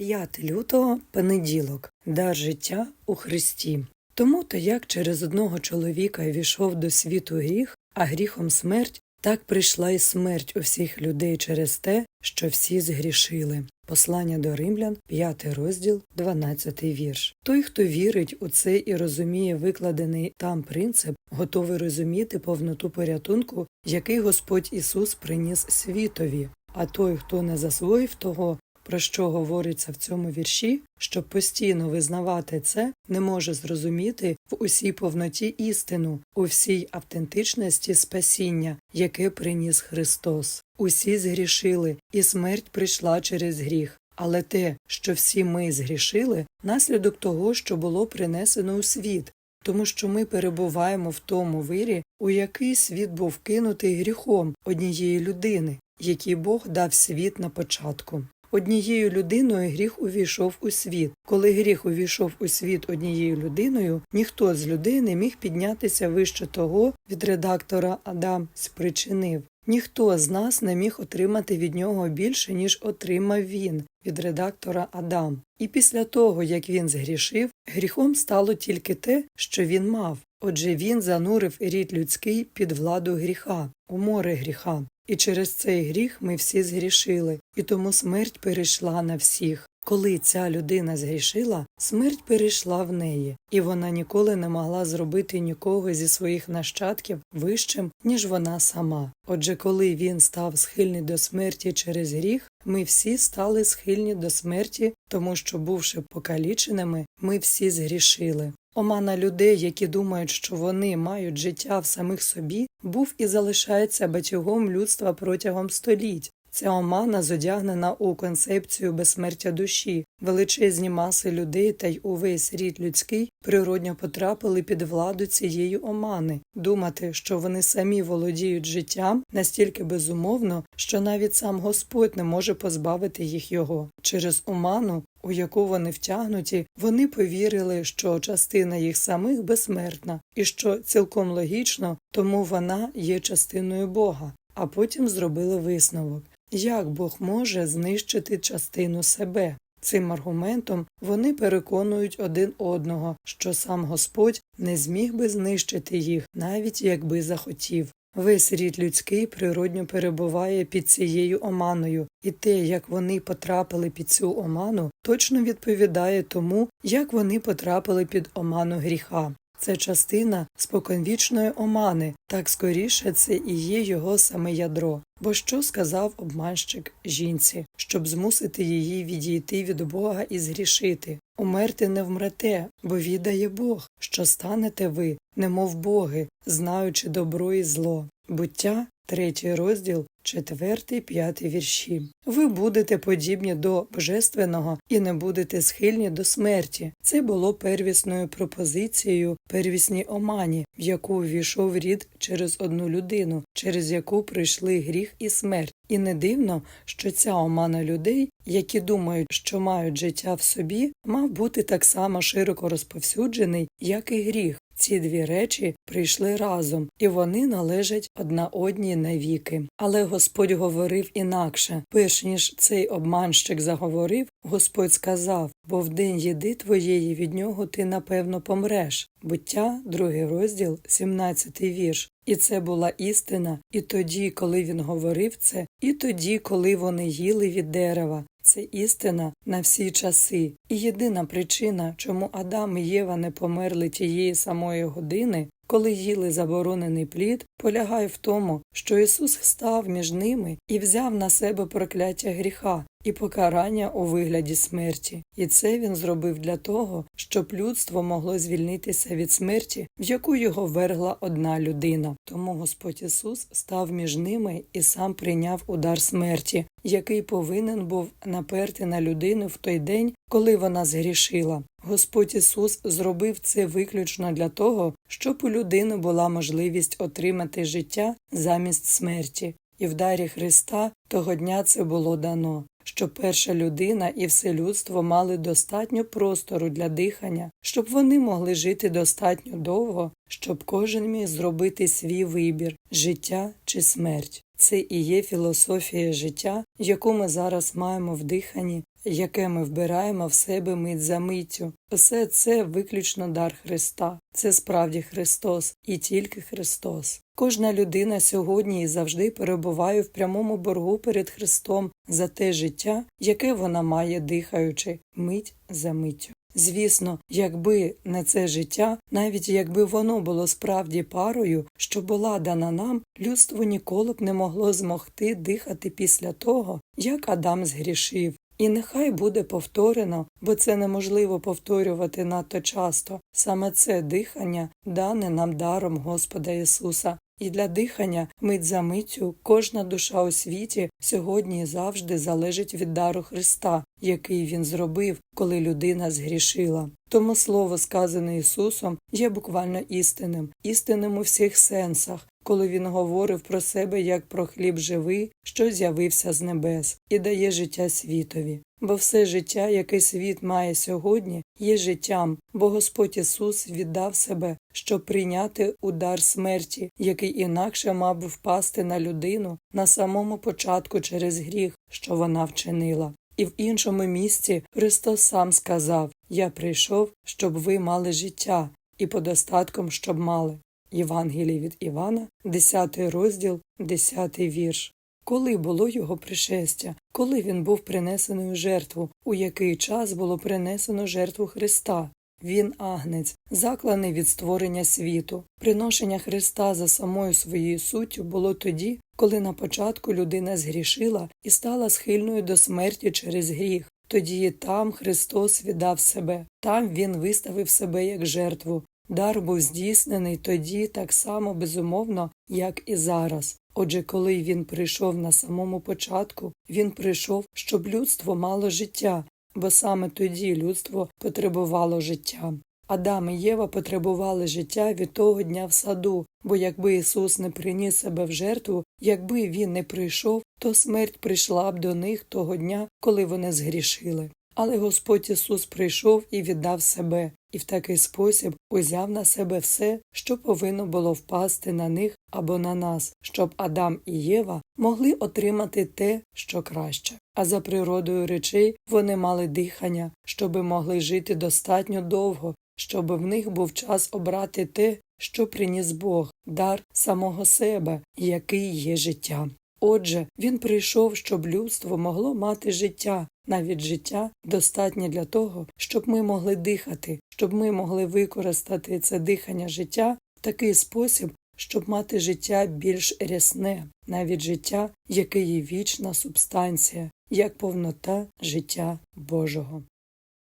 5 лютого понеділок дар життя у Христі. Тому то як через одного чоловіка війшов до світу гріх, а гріхом смерть, так прийшла і смерть у всіх людей через те, що всі згрішили. Послання до римлян, 5 розділ, 12 вірш. Той, хто вірить у це і розуміє викладений там принцип, готовий розуміти повноту порятунку, який Господь Ісус приніс світові. А той, хто не засвоїв того, про що говориться в цьому вірші, щоб постійно визнавати це, не може зрозуміти в усій повноті істину, у всій автентичності спасіння, яке приніс Христос. Усі згрішили, і смерть прийшла через гріх. Але те, що всі ми згрішили, наслідок того, що було принесено у світ, тому що ми перебуваємо в тому вирі, у який світ був кинутий гріхом однієї людини, який Бог дав світ на початку. Однією людиною гріх увійшов у світ. Коли гріх увійшов у світ однією людиною, ніхто з людей не міг піднятися вище того від редактора Адам спричинив. Ніхто з нас не міг отримати від нього більше, ніж отримав він від редактора Адам. І після того, як він згрішив, гріхом стало тільки те, що він мав. Отже, він занурив рід людський під владу гріха, у море гріха. І через цей гріх ми всі згрішили, і тому смерть перейшла на всіх. Коли ця людина згрішила, смерть перейшла в неї, і вона ніколи не могла зробити нікого зі своїх нащадків вищим, ніж вона сама. Отже, коли він став схильний до смерті через гріх, ми всі стали схильні до смерті, тому що, бувши покаліченими, ми всі згрішили. Омана людей, які думають, що вони мають життя в самих собі, був і залишається батюгом людства протягом століть. Ця омана зодягнена у концепцію безсмертя душі, величезні маси людей та й увесь рід людський природньо потрапили під владу цієї омани, думати, що вони самі володіють життям настільки безумовно, що навіть сам Господь не може позбавити їх його. Через оману, у яку вони втягнуті, вони повірили, що частина їх самих безсмертна, і що цілком логічно, тому вона є частиною Бога. А потім зробили висновок. Як Бог може знищити частину себе? Цим аргументом вони переконують один одного, що сам Господь не зміг би знищити їх, навіть якби захотів. Весь рід людський природньо перебуває під цією оманою, і те, як вони потрапили під цю оману, точно відповідає тому, як вони потрапили під оману гріха. Це частина споконвічної омани, так скоріше це і є його саме ядро. Бо що сказав обманщик жінці, щоб змусити її відійти від Бога і згрішити? Умерти не вмрете, бо відає Бог, що станете ви, немов боги, знаючи добро і зло. Буття, третій розділ, четвертий, п'ятий вірші. Ви будете подібні до божественного і не будете схильні до смерті. Це було первісною пропозицією первісній омані, в яку ввійшов рід через одну людину, через яку прийшли гріх і смерть. І не дивно, що ця омана людей, які думають, що мають життя в собі, мав бути так само широко розповсюджений, як і гріх. Ці дві речі прийшли разом, і вони належать одна одній навіки. Але Господь говорив інакше, перш ніж цей обманщик заговорив, Господь сказав бо в день їди твоєї від нього ти напевно помреш. Буття, другий розділ, 17 вірш. І це була істина, і тоді, коли він говорив це, і тоді, коли вони їли від дерева. Це істина на всі часи, і єдина причина, чому Адам і Єва не померли тієї самої години, коли їли заборонений плід, полягає в тому, що Ісус став між ними і взяв на себе прокляття гріха і покарання у вигляді смерті, і це він зробив для того, щоб людство могло звільнитися від смерті, в яку його вергла одна людина. Тому Господь Ісус став між ними і сам прийняв удар смерті, який повинен був наперти на людину в той день, коли вона згрішила. Господь Ісус зробив це виключно для того, щоб у людини була можливість отримати життя замість смерті, і в дарі Христа того дня це було дано. Щоб перша людина і все людство мали достатньо простору для дихання, щоб вони могли жити достатньо довго, щоб кожен міг зробити свій вибір життя чи смерть. Це і є філософія життя, яку ми зараз маємо в диханні, яке ми вбираємо в себе мить за миттю. Усе це виключно дар Христа. Це справді Христос і тільки Христос. Кожна людина сьогодні і завжди перебуває в прямому боргу перед Христом за те життя, яке вона має дихаючи, мить за миттю. Звісно, якби не це життя, навіть якби воно було справді парою, що була дана нам, людство ніколи б не могло змогти дихати після того, як Адам згрішив. І нехай буде повторено, бо це неможливо повторювати надто часто. Саме це дихання дане нам даром Господа Ісуса. І для дихання мить за миттю кожна душа у світі сьогодні і завжди залежить від дару Христа, який він зробив, коли людина згрішила. Тому слово, сказане Ісусом, є буквально істинним, істинним у всіх сенсах, коли він говорив про себе як про хліб живий, що з'явився з небес, і дає життя світові. Бо все життя, яке світ має сьогодні, є життям, бо Господь Ісус віддав себе, щоб прийняти удар смерті, який інакше мав би впасти на людину на самому початку через гріх, що вона вчинила. І в іншому місці Христос сам сказав Я прийшов, щоб ви мали життя, і подостатком, щоб мали. Євангелій від Івана, 10 розділ, 10 вірш. Коли було його пришестя, коли він був принесений у жертву, у який час було принесено жертву Христа? Він агнець, закланий від створення світу. Приношення Христа за самою своєю суттю було тоді, коли на початку людина згрішила і стала схильною до смерті через гріх. Тоді і там Христос віддав себе, там Він виставив себе як жертву. Дар був здійснений тоді так само безумовно, як і зараз. Отже, коли він прийшов на самому початку, він прийшов, щоб людство мало життя, бо саме тоді людство потребувало життя. Адам і Єва потребували життя від того дня в саду, бо якби Ісус не приніс себе в жертву, якби Він не прийшов, то смерть прийшла б до них того дня, коли вони згрішили. Але Господь Ісус прийшов і віддав себе, і в такий спосіб узяв на себе все, що повинно було впасти на них або на нас, щоб Адам і Єва могли отримати те, що краще. А за природою речей вони мали дихання, щоби могли жити достатньо довго, щоб в них був час обрати те, що приніс Бог, дар самого себе, який є життя. Отже, він прийшов, щоб людство могло мати життя, навіть життя достатнє для того, щоб ми могли дихати, щоб ми могли використати це дихання життя в такий спосіб, щоб мати життя більш рясне, навіть життя, яке є вічна субстанція, як повнота життя Божого.